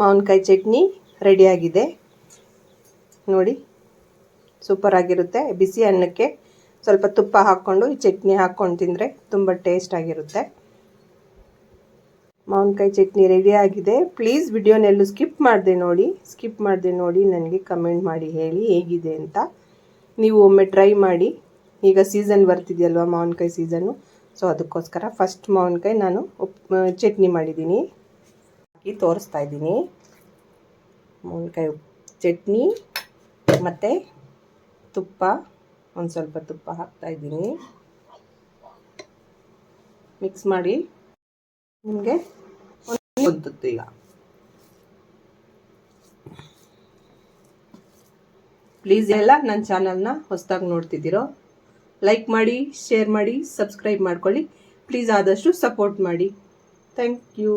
ಮಾವಿನಕಾಯಿ ಚಟ್ನಿ ರೆಡಿಯಾಗಿದೆ ನೋಡಿ ಸೂಪರ್ ಆಗಿರುತ್ತೆ. ಬಿಸಿ ಅನ್ನಕ್ಕೆ ಸ್ವಲ್ಪ ತುಪ್ಪ ಹಾಕ್ಕೊಂಡು, ಈ ಚಟ್ನಿ ಹಾಕ್ಕೊಂಡು ತಿಂದರೆ ತುಂಬ ಟೇಸ್ಟ್ ಆಗಿರುತ್ತೆ. ಮಾವಿನಕಾಯಿ ಚಟ್ನಿ ರೆಡಿ ಆಗಿದೆ. ಪ್ಲೀಸ್ ವಿಡಿಯೋನೆಲ್ಲೂ ಸ್ಕಿಪ್ ಮಾಡಿದೆ ನೋಡಿ ಸ್ಕಿಪ್ ಮಾಡಿದೆ ನೋಡಿ, ನನಗೆ ಕಮೆಂಟ್ ಮಾಡಿ, ಹೇಳಿ ಹೇಗಿದೆ ಅಂತ. ನೀವು ಒಮ್ಮೆ ಟ್ರೈ ಮಾಡಿ. ಈಗ ಸೀಸನ್ ಬರ್ತಿದೆಯಲ್ವ ಮಾವಿನಕಾಯಿ ಸೀಸನ್ನು ಸೊ ಅದಕ್ಕೋಸ್ಕರ ಫಸ್ಟ್ ಮಾವಿನಕಾಯಿ ನಾನು ಚಟ್ನಿ ಮಾಡಿದ್ದೀನಿ. ಹಾಕಿ ತೋರಿಸ್ತಾ ಇದ್ದೀನಿ. ಮಾವಿನಕಾಯಿ ಚಟ್ನಿ, ಮತ್ತು ತುಪ್ಪ, ಒಂದು ಸ್ವಲ್ಪ ತುಪ್ಪ ಹಾಕ್ತಾ ಇದ್ದೀನಿ. ಮಿಕ್ಸ್ ಮಾಡಿ ನಿಮಗೆ ಒಂದು ಈಗ. ಪ್ಲೀಸ್ ಎಲ್ಲ ನನ್ನ ಚಾನಲ್ನ ಹೊಸದಾಗಿ ನೋಡ್ತಿದ್ದೀರೋ ಲೈಕ್ ಮಾಡಿ ಶೇರ್ ಮಾಡಿ ಸಬ್ಸ್ಕ್ರೈಬ್ ಮಾಡ್ಕೊಳ್ಳಿ. ಪ್ಲೀಸ್ ಆದಷ್ಟು ಸಪೋರ್ಟ್ ಮಾಡಿ. ಥ್ಯಾಂಕ್ ಯು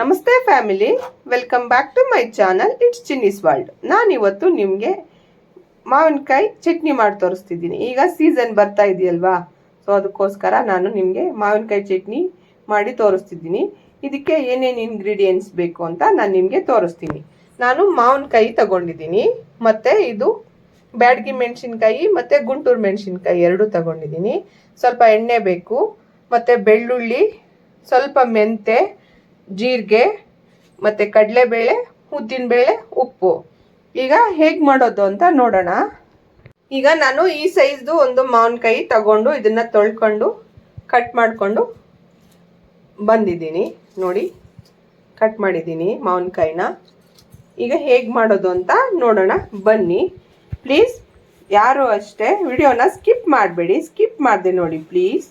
ನಮಸ್ತೆ family, welcome back to my channel, it's Chinni's world. ನಾನಿವತ್ತು ನಿಮಗೆ ಮಾವಿನಕಾಯಿ ಚಟ್ನಿ ಮಾಡಿ ತೋರಿಸ್ತಿದ್ದೀನಿ. ಈಗ ಸೀಸನ್ ಬರ್ತಾ ಇದೆಯಲ್ವಾ? ಸೊ ಅದಕ್ಕೋಸ್ಕರ ನಾನು ನಿಮಗೆ ಮಾವಿನಕಾಯಿ ಚಟ್ನಿ ಮಾಡಿ ತೋರಿಸ್ತಿದ್ದೀನಿ. ಇದಕ್ಕೆ ಏನೇನು ಇಂಗ್ರೀಡಿಯೆಂಟ್ಸ್ ಬೇಕು ಅಂತ ನಾನು ನಿಮಗೆ ತೋರಿಸ್ತೀನಿ. ನಾನು ಮಾವಿನಕಾಯಿ ತಗೊಂಡಿದ್ದೀನಿ, ಮತ್ತು ಇದು ಬ್ಯಾಡ್ಗಿ ಮೆಣಸಿನ್ಕಾಯಿ, ಮತ್ತು ಗುಂಟೂರು ಮೆಣಸಿನ್ಕಾಯಿ ಎರಡು ತಗೊಂಡಿದ್ದೀನಿ. ಸ್ವಲ್ಪ ಎಣ್ಣೆ ಬೇಕು, ಮತ್ತು ಬೆಳ್ಳುಳ್ಳಿ, ಸ್ವಲ್ಪ ಮೆಂತೆ ಜೀರಿಗೆ ಮತ್ತು ಕಡಲೆಬೇಳೆ ಉದ್ದಿನಬೇಳೆ ಉಪ್ಪು. ಈಗ ಹೇಗೆ ಮಾಡೋದು ಅಂತ ನೋಡೋಣ. ಈಗ ನಾನು ಈ ಸೈಜ್ದು ಒಂದು ಮಾವಿನಕಾಯಿ ತಗೊಂಡು ಇದನ್ನು ತೊಳ್ಕೊಂಡು ಕಟ್ ಮಾಡಿಕೊಂಡು ಬಂದಿದ್ದೀನಿ. ನೋಡಿ ಕಟ್ ಮಾಡಿದ್ದೀನಿ ಮಾವಿನಕಾಯಿನ ಈಗ ಹೇಗೆ ಮಾಡೋದು ಅಂತ ನೋಡೋಣ. ಬನ್ನಿ. ಪ್ಲೀಸ್ ಯಾರು ಅಷ್ಟೇ ವಿಡಿಯೋನ ಸ್ಕಿಪ್ ಮಾಡಬೇಡಿ. ಸ್ಕಿಪ್ ಮಾಡಿದೆ ನೋಡಿ ಪ್ಲೀಸ್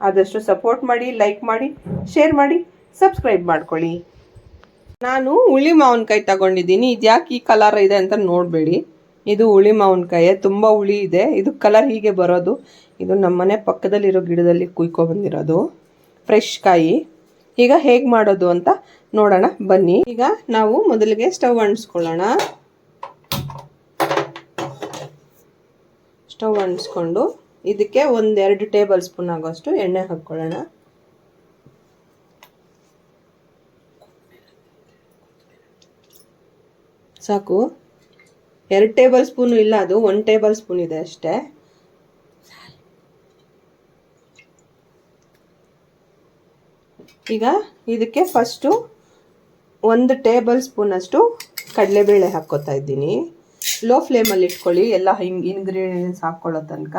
ಆದಷ್ಟು ಸಪೋರ್ಟ್ ಮಾಡಿ ಲೈಕ್ ಮಾಡಿ ಶೇರ್ ಮಾಡಿ. ಸಬ್ಸ್ಕ್ರೈಬ್ ಮಾಡ್ಕೊಳ್ಳಿ. ನಾನು ಹುಳಿ ಮಾವಿನಕಾಯಿ ತಗೊಂಡಿದ್ದೀನಿ. ಇದು ಯಾಕೆ ಈ ಕಲರ್ ಇದೆ ಅಂತ ನೋಡಬೇಡಿ. ಇದು ಹುಳಿ ಮಾವಿನಕಾಯಿ. ತುಂಬ ಹುಳಿ ಇದೆ. ಇದು ಕಲರ್ ಹೀಗೆ ಬರೋದು. ಇದು ನಮ್ಮನೆ ಪಕ್ಕದಲ್ಲಿರೋ ಗಿಡದಲ್ಲಿ ಕುಯ್ಕೊ ಬಂದಿರೋದು. ಫ್ರೆಶ್ ಕಾಯಿ. ಈಗ ಹೇಗೆ ಮಾಡೋದು ಅಂತ ನೋಡೋಣ. ಬನ್ನಿ. ಈಗ ನಾವು ಮೊದಲಿಗೆ ಸ್ಟವ್ ಅಂಟಿಸ್ಕೊಳ್ಳೋಣ. ಸ್ಟವ್ ಅಂಟಿಸ್ಕೊಂಡು ಇದಕ್ಕೆ ಒಂದೆರಡು ಟೇಬಲ್ ಸ್ಪೂನ್ ಆಗೋಷ್ಟು ಎಣ್ಣೆ ಹಾಕ್ಕೊಳ್ಳೋಣ. ಸಾಕು. ಎರಡು ಟೇಬಲ್ ಸ್ಪೂನು ಇಲ್ಲ ಅದು ಒನ್ ಟೇಬಲ್ ಸ್ಪೂನ್ ಇದೆ ಅಷ್ಟೇ. ಈಗ ಇದಕ್ಕೆ ಫಸ್ಟು ಒಂದು ಟೇಬಲ್ ಸ್ಪೂನಷ್ಟು ಕಡಲೆಬೇಳೆ ಹಾಕ್ಕೋತಾ ಇದ್ದೀನಿ. ಲೋ ಫ್ಲೇಮಲ್ಲಿ ಇಟ್ಕೊಳ್ಳಿ, ಎಲ್ಲ ಹಿಂಗೆ ಇಂಗ್ರೀಡಿಯೆಂಟ್ಸ್ ಹಾಕ್ಕೊಳ್ಳೋ ತನಕ.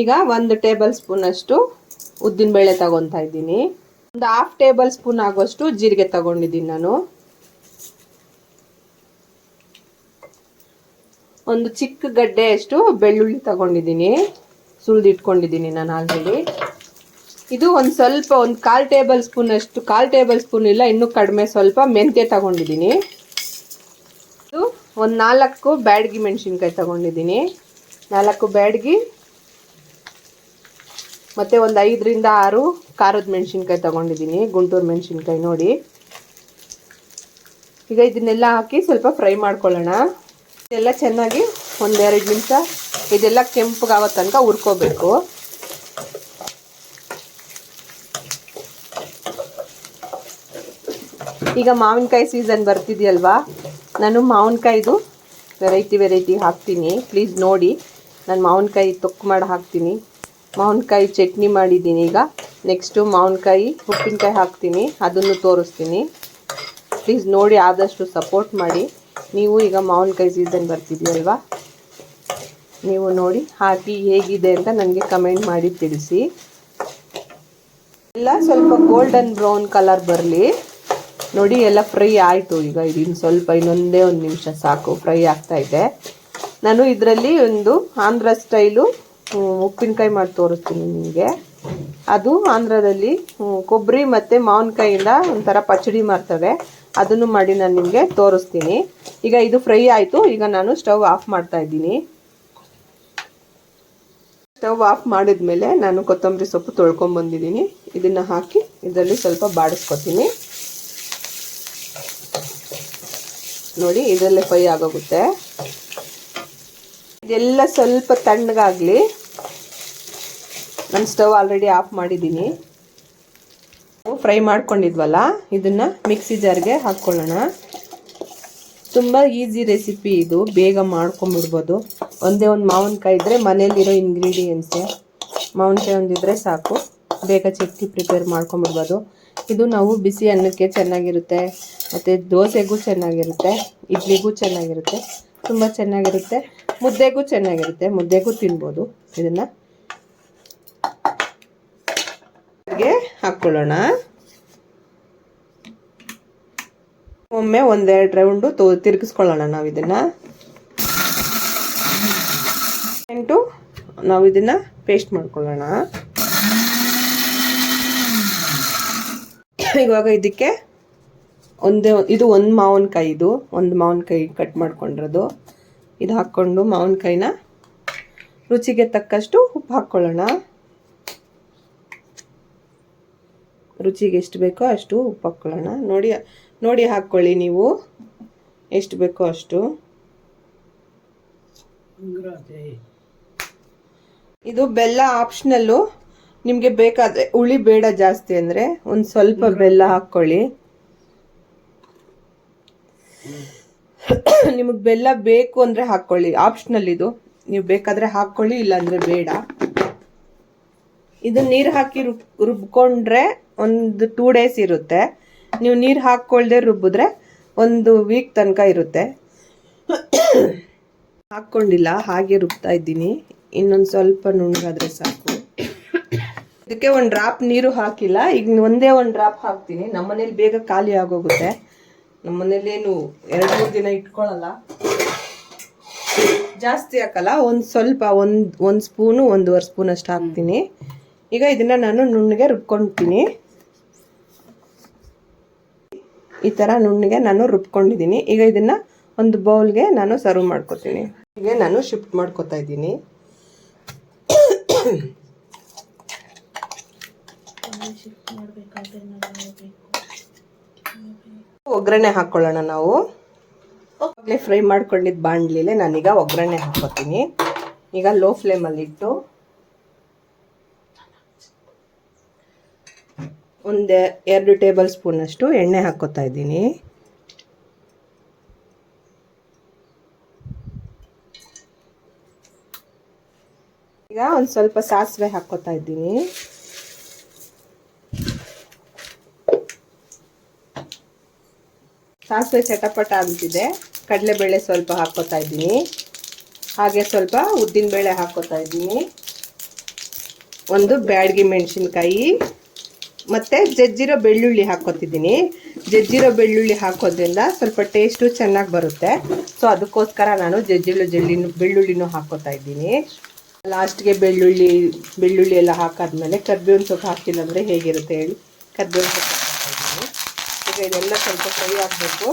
ಈಗ ಒಂದು ಟೇಬಲ್ ಸ್ಪೂನಷ್ಟು ಉದ್ದಿನಬೇಳೆ ತಗೊತಾ ಇದ್ದೀನಿ. ಒಂದು ಹಾಫ್ ಟೇಬಲ್ ಸ್ಪೂನ್ ಆಗೋಷ್ಟು ಜೀರಿಗೆ ತಗೊಂಡಿದ್ದೀನಿ ನಾನು. ಒಂದು ಚಿಕ್ಕ ಗಡ್ಡೆಯಷ್ಟು ಬೆಳ್ಳುಳ್ಳಿ ತಗೊಂಡಿದ್ದೀನಿ. ಸುಳಿದಿಟ್ಕೊಂಡಿದ್ದೀನಿ ನಾನು ಆಲ್ರೆಡಿ. ಇದು ಒಂದು ಸ್ವಲ್ಪ ಒಂದು ಕಾಲು ಟೇಬಲ್ ಸ್ಪೂನ್ ಅಷ್ಟು, ಕಾಲು ಟೇಬಲ್ ಸ್ಪೂನ್ ಇಲ್ಲ, ಇನ್ನೂ ಕಡಿಮೆ ಸ್ವಲ್ಪ ಮೆಂತ್ಯ ತಗೊಂಡಿದ್ದೀನಿ. ಇದು ಒಂದು ನಾಲ್ಕು ಬ್ಯಾಡಗಿ ಮೆಣಸಿನ್ಕಾಯಿ ತಗೊಂಡಿದ್ದೀನಿ. ನಾಲ್ಕು ಬ್ಯಾಡಗಿ ಮತ್ತು ಒಂದು ಐದರಿಂದ ಆರು ಖಾರದ ಮೆಣಸಿನ್ಕಾಯಿ ತಗೊಂಡಿದ್ದೀನಿ, ಗುಂಟೂರು ಮೆಣಸಿನ್ಕಾಯಿ ನೋಡಿ. ಈಗ ಇದನ್ನೆಲ್ಲ ಹಾಕಿ ಸ್ವಲ್ಪ ಫ್ರೈ ಮಾಡ್ಕೊಳ್ಳೋಣ. ಇದೆಲ್ಲ ಚೆನ್ನಾಗಿ ಒಂದೆರಡು ನಿಮಿಷ, ಇದೆಲ್ಲ ಕೆಂಪಗಾಗೋ ತನಕ ಹುರ್ಕೋಬೇಕು. ಈಗ ಮಾವಿನಕಾಯಿ ಸೀಸನ್ ಬರ್ತಿದೆಯಲ್ವಾ? ನಾನು ಮಾವಿನಕಾಯಿದು ವೆರೈಟಿ ವೆರೈಟಿ ಹಾಕ್ತೀನಿ. ಪ್ಲೀಸ್ ನೋಡಿ. ನಾನು ಮಾವಿನಕಾಯಿ ತೊಕ್ಕು ಮಾಡಿ ಹಾಕ್ತೀನಿ. ಮಾವಿನಕಾಯಿ ಚಟ್ನಿ ಮಾಡಿದ್ದೀನಿ ಈಗ. ನೆಕ್ಸ್ಟು ಮಾವಿನಕಾಯಿ, ಉಪ್ಪಿನಕಾಯಿ ಹಾಕ್ತೀನಿ. ಅದನ್ನು ತೋರಿಸ್ತೀನಿ. ಪ್ಲೀಸ್ ನೋಡಿ, ಆದಷ್ಟು ಸಪೋರ್ಟ್ ಮಾಡಿ. ನೀವು ಈಗ ಮಾವಿನಕಾಯಿ ಸೀಸನ್ ಬರ್ತಿದೆಯಲ್ವಾ? ನೀವು ನೋಡಿ ಹಾಕಿ ಹೇಗಿದೆ ಅಂತ ನನಗೆ ಕಮೆಂಟ್ ಮಾಡಿ ತಿಳಿಸಿ. ಎಲ್ಲ ಸ್ವಲ್ಪ ಗೋಲ್ಡನ್ ಬ್ರೌನ್ ಕಲರ್ ಬರಲಿ. ನೋಡಿ, ಎಲ್ಲ ಫ್ರೈ ಆಯಿತು ಈಗ. ಇದಿನ್ನು ಸ್ವಲ್ಪ, ಇನ್ನೊಂದೇ ಒಂದು ನಿಮಿಷ ಸಾಕು. ಫ್ರೈ ಆಗ್ತಾ ಇದೆ. ನಾನು ಇದರಲ್ಲಿ ಒಂದು ಆಂಧ್ರ ಸ್ಟೈಲು ಉಪ್ಪಿನಕಾಯಿ ಮಾಡಿ ತೋರಿಸ್ತೀನಿ ನಿಮಗೆ. ಅದು ಆಂಧ್ರದಲ್ಲಿ ಕೊಬ್ಬರಿ ಮತ್ತು ಮಾವಿನಕಾಯಿಂದ ಒಂಥರ ಪಚಡಿ ಮಾಡ್ತವೆ. ಅದನ್ನು ಮಾಡಿ ನಾನು ನಿಮಗೆ ತೋರಿಸ್ತೀನಿ. ಈಗ ಇದು ಫ್ರೈ ಆಯಿತು. ಈಗ ನಾನು ಸ್ಟವ್ ಆಫ್ ಮಾಡ್ತಾ ಇದ್ದೀನಿ. ಸ್ಟವ್ ಆಫ್ ಮಾಡಿದ್ಮೇಲೆ ನಾನು ಕೊತ್ತಂಬರಿ ಸೊಪ್ಪು ತೊಳ್ಕೊಂಬಂದಿದ್ದೀನಿ ಇದನ್ನು ಹಾಕಿ ಇದರಲ್ಲಿ ಸ್ವಲ್ಪ ಬಾಡಿಸ್ಕೊತೀನಿ. ನೋಡಿ, ಇದರಲ್ಲೇ ಫ್ರೈ ಆಗೋಗುತ್ತೆ. ಇದೆಲ್ಲ ಸ್ವಲ್ಪ ತಣ್ಣಗಾಗಲಿ. ನಾನು ಸ್ಟವ್ ಆಲ್ರೆಡಿ ಆಫ್ ಮಾಡಿದ್ದೀನಿ. ಫ್ರೈ ಮಾಡ್ಕೊಂಡಿದ್ವಲ್ಲ, ಇದನ್ನು ಮಿಕ್ಸಿ ಜಾರ್ಗೆ ಹಾಕ್ಕೊಳ್ಳೋಣ ತುಂಬ ಈಸಿ ರೆಸಿಪಿ ಇದು, ಬೇಗ ಮಾಡ್ಕೊಂಬಿಡ್ಬೋದು ಒಂದೇ ಒಂದು ಮಾವಿನಕಾಯಿ ಇದ್ದರೆ ಮನೇಲಿರೋ ಇಂಗ್ರೀಡಿಯೆಂಟ್ಸೆ. ಮಾವಿನಕಾಯಿ ಒಂದಿದ್ರೆ ಸಾಕು. ಬೇಗ ಚಟ್ನಿ ಪ್ರಿಪೇರ್ ಮಾಡ್ಕೊಂಬಿಡ್ಬೋದು ಇದು ನಾವು ಬಿಸಿ ಅನ್ನಕ್ಕೆ ಚೆನ್ನಾಗಿರುತ್ತೆ. ಮತ್ತು ದೋಸೆಗೂ ಚೆನ್ನಾಗಿರುತ್ತೆ, ಇಡ್ಲಿಗೂ ಚೆನ್ನಾಗಿರುತ್ತೆ. ತುಂಬ ಚೆನ್ನಾಗಿರುತ್ತೆ. ಮುದ್ದೆಗೂ ಚೆನ್ನಾಗಿರುತ್ತೆ. ಮುದ್ದೆಗೂ ತಿನ್ಬೋದು. ಇದನ್ನು ಹಾಕ್ಕೊಳ್ಳೋಣ ಒಮ್ಮೆ ಒಂದೆರಡು ರೌಂಡು ತೋ, ತಿರುಗಿಸ್ಕೊಳ್ಳೋಣ ನಾವು ಇದನ್ನು. ಎಂಟು, ನಾವು ಇದನ್ನು ಪೇಸ್ಟ್ ಮಾಡ್ಕೊಳ್ಳೋಣ. ಇವಾಗ ಇದಕ್ಕೆ ಒಂದೇ, ಇದು ಒಂದು ಮಾವಿನಕಾಯಿ ಇದು. ಒಂದು ಮಾವಿನಕಾಯಿ ಕಟ್ ಮಾಡ್ಕೊಂಡಿರೋದು. ಇದು ಹಾಕ್ಕೊಂಡು ಮಾವಿನಕಾಯಿನ ರುಚಿಗೆ ತಕ್ಕಷ್ಟು ಉಪ್ಪು ಹಾಕ್ಕೊಳ್ಳೋಣ ರುಚಿಗೆ ಎಷ್ಟು ಬೇಕೋ ಅಷ್ಟು ಉಪ್ಪು ಹಾಕ್ಕೊಳ್ಳೋಣ ನೋಡಿ ನೋಡಿ ಹಾಕ್ಕೊಳ್ಳಿ ನೀವು. ಎಷ್ಟು ಬೇಕೋ ಅಷ್ಟು. ಇದು ಬೆಲ್ಲ ಆಪ್ಷನಲ್ಲು. ನಿಮಗೆ ಬೇಕಾದ್ರೆ ಹುಳಿ ಬೇಡ ಜಾಸ್ತಿ ಅಂದರೆ ಒಂದು ಸ್ವಲ್ಪ ಬೆಲ್ಲ ಹಾಕ್ಕೊಳ್ಳಿ. ನಿಮಗೆ ಬೆಲ್ಲ ಬೇಕು ಅಂದರೆ ಹಾಕ್ಕೊಳ್ಳಿ. ಆಪ್ಷನಲ್ ಇದು. ನೀವು ಬೇಕಾದರೆ ಹಾಕ್ಕೊಳ್ಳಿ, ಇಲ್ಲಾಂದರೆ ಬೇಡ. ಇದು ನೀರು ಹಾಕಿ ರುಬ್, ರುಬ್ಕೊಂಡ್ರೆ ಒಂದು ಟೂ ಡೇಸ್ ಇರುತ್ತೆ. ನೀವು ನೀರು ಹಾಕ್ಕೊಳ್ದೆ ರುಬ್ಬಿದ್ರೆ ಒಂದು ವೀಕ್ ತನಕ ಇರುತ್ತೆ. ಹಾಕ್ಕೊಂಡಿಲ್ಲ, ಹಾಗೆ ರುಬ್ತಾ ಇದ್ದೀನಿ. ಇನ್ನೊಂದು ಸ್ವಲ್ಪ ನುಣ್ಣಗಾದ್ರೆ ಸಾಕು. ಇದಕ್ಕೆ ಒಂದು ಡ್ರಾಪ್ ನೀರು ಹಾಕಿಲ್ಲ. ಈಗ ಒಂದೇ ಒಂದು ಡ್ರಾಪ್ ಹಾಕ್ತೀನಿ. ನಮ್ಮ ಮನೇಲಿ ಬೇಗ ಖಾಲಿ ಆಗೋಗುತ್ತೆ. ನಮ್ಮ ಮನೇಲೇನು ಎರಡು ಮೂರು ದಿನ ಇಟ್ಕೊಳ್ಳಲ್ಲ ಜಾಸ್ತಿ ಹಾಕಲ್ಲ. ಒಂದು ಸ್ವಲ್ಪ, ಒಂದು ಒಂದು ಸ್ಪೂನು ಒಂದೂವರೆ ಸ್ಪೂನ್ ಅಷ್ಟು ಹಾಕ್ತೀನಿ. ಈಗ ಇದನ್ನು ನಾನು ನುಣ್ಣಗೆ ರುಬ್ಕೊಳ್ತೀನಿ ಈ ಥರ ನುಣ್ಣಿಗೆ ನಾನು ರುಬ್ಕೊಂಡಿದ್ದೀನಿ. ಈಗ ಇದನ್ನು ಒಂದು ಬೌಲ್ಗೆ ನಾನು ಸರ್ವ್ ಮಾಡ್ಕೊತೀನಿ. ಈಗ ನಾನು ಶಿಫ್ಟ್ ಮಾಡ್ಕೊತಾ ಇದ್ದೀನಿ. ಒಗ್ಗರಣೆ ಹಾಕ್ಕೊಳ್ಳೋಣ ನಾವು. ಫ್ರೈ ಮಾಡ್ಕೊಂಡಿದ್ದು ಬಾಣಲಿಲೆ ನಾನೀಗ ಒಗ್ಗರಣೆ ಹಾಕ್ಕೊತೀನಿ ಈಗ ಲೋ ಫ್ಲೇಮಲ್ಲಿ ಇಟ್ಟು ಒಂದು ಎರಡು ಟೇಬಲ್ ಸ್ಪೂನಷ್ಟು ಎಣ್ಣೆ ಹಾಕ್ಕೋತಾ ಇದ್ದೀನಿ. ಈಗ ಒಂದು ಸ್ವಲ್ಪ ಸಾಸಿವೆ ಹಾಕ್ಕೋತಾ ಇದ್ದೀನಿ. ಸಾಸಿವೆ ಚಟಪಟ ಆಗುತ್ತಿದೆ ಕಡಲೆಬೇಳೆ ಸ್ವಲ್ಪ ಹಾಕ್ಕೋತಾ ಇದ್ದೀನಿ. ಹಾಗೆ ಸ್ವಲ್ಪ ಉದ್ದಿನಬೇಳೆ ಹಾಕ್ಕೋತಾ ಇದ್ದೀನಿ. ಒಂದು ಬ್ಯಾಡಗಿ ಮೆಣಸಿನ್ಕಾಯಿ. ಮತ್ತು ಜಜ್ಜಿರೋ ಬೆಳ್ಳುಳ್ಳಿ ಹಾಕ್ಕೊತಿದ್ದೀನಿ. ಜಜ್ಜಿರೋ ಬೆಳ್ಳುಳ್ಳಿ ಹಾಕೋದ್ರಿಂದ ಸ್ವಲ್ಪ ಟೇಸ್ಟು ಚೆನ್ನಾಗಿ ಬರುತ್ತೆ. ಸೊ ಅದಕ್ಕೋಸ್ಕರ ನಾನು ಜಜ್ಜಿರೋ ಜಲ್ಲಿನ ಬೆಳ್ಳುಳ್ಳಿನೂ ಹಾಕೋತಾ ಇದ್ದೀನಿ. ಲಾಸ್ಟ್ಗೆ ಬೆಳ್ಳುಳ್ಳಿ ಬೆಳ್ಳುಳ್ಳಿ ಎಲ್ಲ ಹಾಕಾದ್ಮೇಲೆ ಕರ್ಬೇವಿನ ಸೊಪ್ಪು ಹಾಕಿಲ್ಲ ಅಂದರೆ ಹೇಗಿರುತ್ತೆ ಹೇಳಿ? ಕರ್ಬೇವಿನ ಸೊಪ್ಪು ಹಾಕ್ತಾ ಈಗ ಇದೆಲ್ಲ ಸ್ವಲ್ಪ ಫ್ರೈ ಆಗಬೇಕು.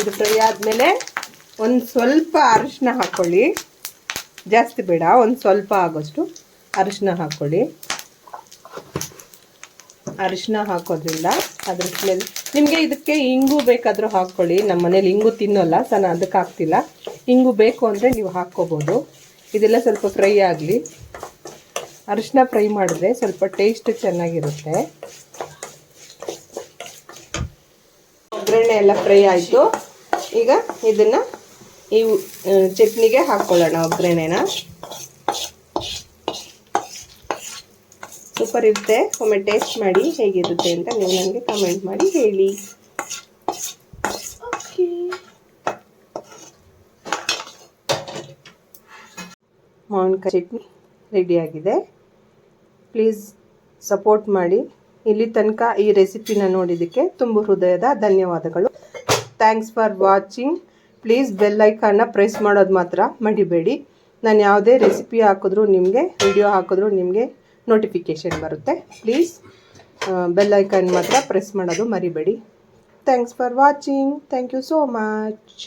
ಇದು ಫ್ರೈ ಆದಮೇಲೆ ಒಂದು ಸ್ವಲ್ಪ ಅರಿಶಿನ ಹಾಕ್ಕೊಳ್ಳಿ ಜಾಸ್ತಿ ಬೇಡ, ಒಂದು ಸ್ವಲ್ಪ ಆಗೋಷ್ಟು. ಅರಿಶಿನ ಹಾಕ್ಕೊಳ್ಳಿ. ಅರಿಶಿನ ಹಾಕೋದ್ರಿಂದ ಅದ್ರ ಸ್ಮೆಲ್ ನಿಮಗೆ ಇದಕ್ಕೆ ಇಂಗು ಬೇಕಾದರೂ ಹಾಕ್ಕೊಳ್ಳಿ. ನಮ್ಮ ಮನೇಲಿ ಇಂಗು ತಿನ್ನೋಲ್ಲ, ಸೊ ಅದಕ್ಕೆ ಹಾಕ್ತಿಲ್ಲ. ಇಂಗು ಬೇಕು ಅಂದರೆ ನೀವು ಹಾಕ್ಕೋಬೋದು. ಇದೆಲ್ಲ ಸ್ವಲ್ಪ ಫ್ರೈ ಆಗಲಿ. ಅರಿಶಿನ ಫ್ರೈ ಮಾಡಿದ್ರೆ ಸ್ವಲ್ಪ ಟೇಸ್ಟ್ ಚೆನ್ನಾಗಿರುತ್ತೆ. ಒಗ್ಗರಣೆ ಎಲ್ಲ ಫ್ರೈ ಆಯಿತು. ಈಗ ಇದನ್ನು ಈ ಚಟ್ನಿಗೆ ಹಾಕ್ಕೊಳ್ಳೋಣ ಒಗ್ಗರಣೆನ. ಸೂಪರ್ ಇರುತ್ತೆ. ಒಮ್ಮೆ ಟೇಸ್ಟ್ ಮಾಡಿ ಹೇಗಿರುತ್ತೆ ಅಂತ ನೀವು ನನಗೆ ಕಮೆಂಟ್ ಮಾಡಿ ಹೇಳಿ. ಮಾವಿನಕಾಯಿ ಚಟ್ನಿ ರೆಡಿಯಾಗಿದೆ ಪ್ಲೀಸ್ ಸಪೋರ್ಟ್ ಮಾಡಿ. ಇಲ್ಲಿ ತನಕ ಈ ರೆಸಿಪಿನ ನೋಡಿದ್ದಕ್ಕೆ ತುಂಬ ಹೃದಯದ ಧನ್ಯವಾದಗಳು. Thanks for watching please bell ಐಕಾನ್ನ press ಮಾಡೋದು ಮಾತ್ರ ಮಡಿಬೇಡಿ. ನಾನು ಯಾವುದೇ ರೆಸಿಪಿ ಹಾಕಿದ್ರೂ ನಿಮಗೆ ವಿಡಿಯೋ ಹಾಕಿದ್ರೂ ನಿಮಗೆ ನೋಟಿಫಿಕೇಷನ್ ಬರುತ್ತೆ. ಪ್ಲೀಸ್ ಬೆಲ್ ಐಕನ್ ಮಾತ್ರ ಪ್ರೆಸ್ ಮಾಡೋದು ಮರಿಬೇಡಿ. Thanks for watching thank you so much